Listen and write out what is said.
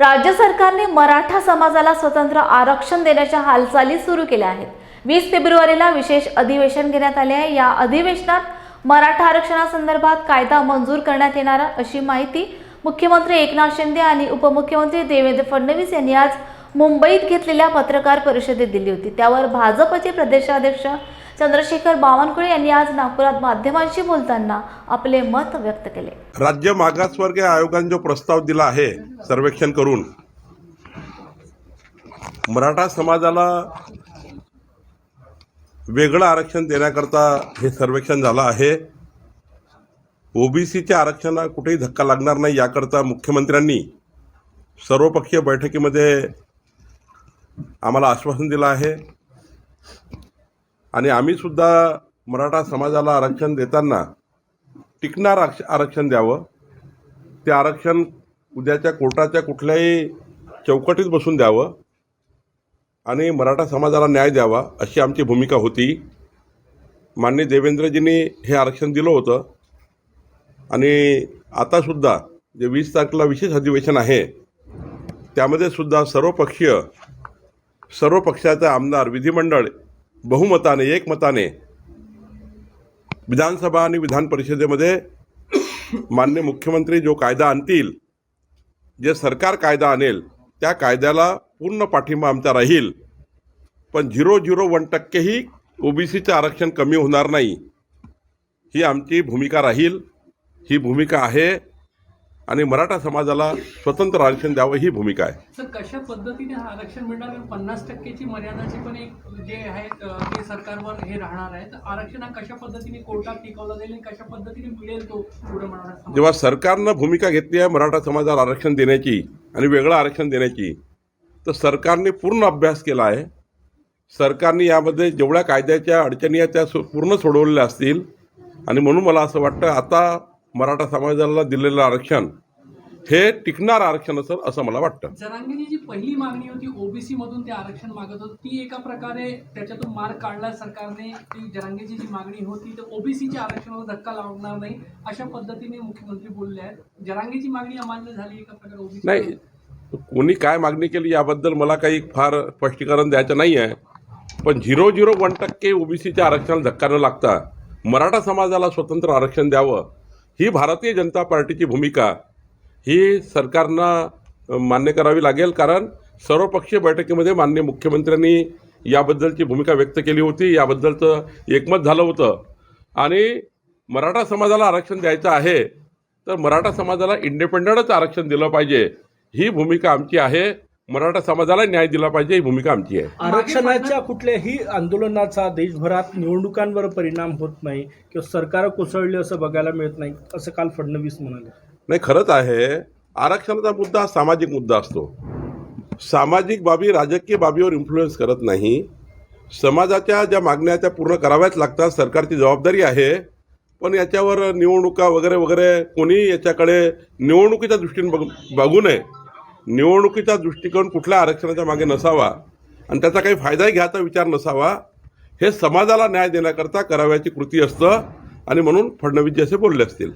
राज्य सरकारने मराठा समाजाला स्वतंत्र आरक्षण देण्याच्या हालचाली सुरू केल्या आहेत. वीस फेब्रुवारीला विशेष अधिवेशन घेण्यात आले आहे. या अधिवेशनात मराठा आरक्षणासंदर्भात कायदा मंजूर करण्यात येणार अशी माहिती मुख्यमंत्री एकनाथ शिंदे आणि उपमुख्यमंत्री देवेंद्र फडणवीस यांनी आज मुंबईत घेतलेल्या पत्रकार परिषदेत दिली होती. त्यावर भाजपचे प्रदेशाध्यक्ष चंद्रशेखर बावनकुळे यांनी आज नागपुरात माध्यमांशी बोलताना आपले मत व्यक्त केले. राज्य मागासवर्गीय आयोगाने जो प्रस्ताव दिला आहे सर्वेक्षण करून मराठा समाजाला वेगळं आरक्षण देण्याकरता हे सर्वेक्षण झालं आहे. ओबीसीच्या आरक्षणाला कुठेही धक्का लागणार नाही याकरता मुख्यमंत्र्यांनी सर्वपक्षीय बैठकीमध्ये आम्हाला आश्वासन दिलं आहे. आणि आम्ही सुद्धा मराठा समाजाला आरक्षण देताना टिकणार आरक्ष आरक्षण द्यावं. ते आरक्षण उद्याच्या कोर्टाच्या कुठल्याही चौकटीत बसून द्यावं आणि मराठा समाजाला न्याय द्यावा अशी आमची भूमिका होती. मान्य देवेंद्रजींनी हे आरक्षण दिलं होतं. आणि आतासुद्धा जे वीस तारखेला विशेष अधिवेशन आहे त्यामध्ये सुद्धा सर्वपक्षीय सर्व पक्षाचे आमदार विधिमंडळ बहुमताने एकमताने विधानसभा आणि विधान परिषदेमध्ये मान्य मुख्यमंत्री जो कायदा आणतील जे सरकार कायदा आणेल त्या कायद्याला पूर्ण पाठिंबा आमचा राहील. पण झिरो झिरो वन टक्केही ओबीसीचं आरक्षण कमी होणार नाही. ही आमची भूमिका राहील. ही भूमिका आहे. आणि मराठा समाजाला स्वतंत्र आरक्षण द्यावं ही भूमिका आहे. सर कशा पद्धतीने हा आरक्षण मिळणार पन्नास टक्केची मर्यादाची पण एक जे आहे ते सरकारवर हे राहणार आहे. तर आरक्षण हा कशा पद्धतीने कोर्टात टिकवला जाईल आणि कशा पद्धतीने मिळेल तो पुढे मराठा जेव्हा सरकारनं भूमिका घेतली आहे मराठा समाजाला आरक्षण देण्याची आणि वेगळं आरक्षण देण्याची तर सरकारने पूर्ण अभ्यास केला आहे. सरकारने यामध्ये जेवढ्या कायद्याच्या अडचणी आहेत त्या पूर्ण सोडवलेल्या असतील. आणि म्हणून मला असं वाटतं आता मराठा समाजाला दिलेलं आरक्षण हे टिकणार आरक्षण असेल असं मला वाटतं. जरांगीची जी पहिली मागणी होती ओबीसी मधून ते आरक्षण मागत होतं ती एका प्रकारे त्याच्यातून मार्ग काढला सरकारने. ती जरांगीची जी मागणी होती तर ओबीसीच्या आरक्षणाला धक्का लावणार नाही अशा पद्धतीने मुख्यमंत्री बोलले आहेत. जरांगीची मागणी अमान्य झाली एका प्रकारे ओबीसी नाही कोणी काय मागणी केली याबद्दल मला काही फार स्पष्टीकरण द्यायचं नाही आहे. पण झिरो झिरो वन टक्के ओबीसीच्या आरक्षणाला धक्का न लागता मराठा समाजाला स्वतंत्र आरक्षण द्यावं ही भारतीय जनता पार्टीची भूमिका ही सरकारना मान्य करावी लागेल कारण सर्वपक्षीय बैठकीमध्ये मान्य मुख्यमंत्र्यांनी याबद्दलची भूमिका व्यक्त केली होती. याबद्दलचं एकमत झालं होतं. आणि मराठा समाजाला आरक्षण द्यायचं आहे तर मराठा समाजाला इंडिपेंडंटच आरक्षण दिलं पाहिजे. ही भूमिका आमची आहे. मराठा समाजाला न्याय दिला पाहिजे ही भूमिका आमची आहे. आरक्षणाच्या कुठल्याही आंदोलनाचा देशभरात निवडणुकांवर परिणाम होत नाही किंवा सरकार कोसळले असं बघायला मिळत नाही असं काल फडणवीस म्हणाले. नाही खरंच आहे. आरक्षणाचा मुद्दा हा सामाजिक मुद्दा असतो. सामाजिक बाबी राजकीय बाबीवर इन्फ्लुएन्स करत नाही. समाजाच्या ज्या मागण्या त्या पूर्ण कराव्याच लागतात सरकारची जबाबदारी आहे. पण याच्यावर निवडणुका वगैरे वगैरे कोणी याच्याकडे निवडणुकीच्या दृष्टीने बघ बघू नये. निवडणुकीचा दृष्टिकोन कुठल्या आरक्षणाच्या मागे नसावा आणि त्याचा काही फायदाही घ्यायचा विचार नसावा हे समाजाला न्याय देण्याकरता करावयाची कृती असतं आणि म्हणून फडणवीसजी असे बोलले असतील.